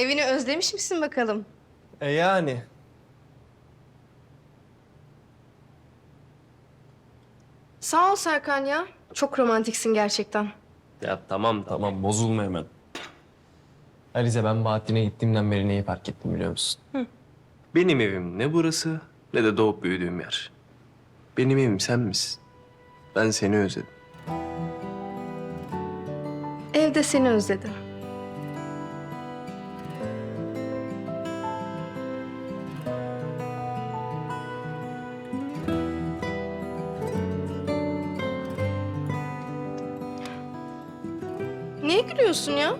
Evini özlemiş misin bakalım? E yani. Sağ ol Serkan ya. Çok romantiksin gerçekten. Ya tamam tamam bozulma hemen. Alize ben Bahattin'e gittiğimden beri neyi fark ettim biliyor musun? Benim evim ne burası ne de doğup büyüdüğüm yer. Benim evim sen misin? Ben seni özledim. Evde seni özledim. Niye gülüyorsun ya?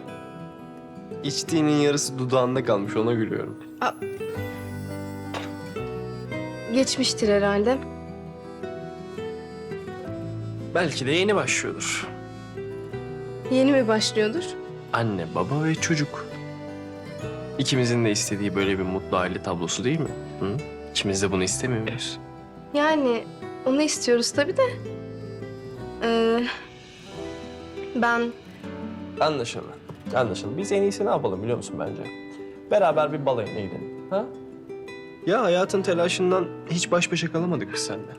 İçtiğinin yarısı dudağında kalmış ona gülüyorum. Geçmiştir herhalde. Belki de yeni başlıyordur. Yeni mi başlıyordur? Anne, baba ve çocuk. İkimizin de istediği böyle bir mutlu aile tablosu değil mi? Hı? İkimiz de bunu istemiyor muyuz? Yani onu istiyoruz tabii de. Ee, ben Anlaşıldı. Anlaşıldı. Biz en iyisi ne yapalım biliyor musun bence? Beraber bir balayına gidelim. Ha? Ya hayatın telaşından hiç baş başa kalamadık biz seninle.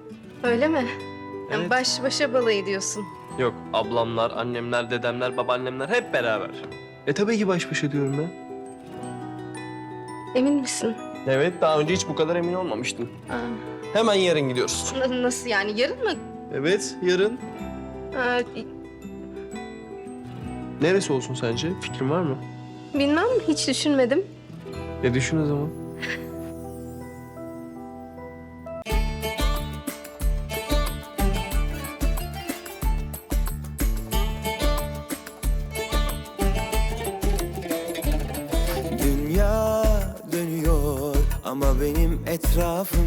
öyle mi? Yani Evet. Baş başa balayı diyorsun. Yok ablamlar, annemler, dedemler, babaannemler hep beraber. E tabii ki baş başa diyorum ben. Emin misin? Evet daha önce hiç bu kadar emin olmamıştım. Aa, Hemen yarın gidiyoruz. na- nasıl yani? Yarın mı? Evet yarın. Aa, Neresi olsun sence? Fikrin var mı? bilmem, hiç düşünmedim. E düşün o zaman. Dünya dönüyor ama benim etrafım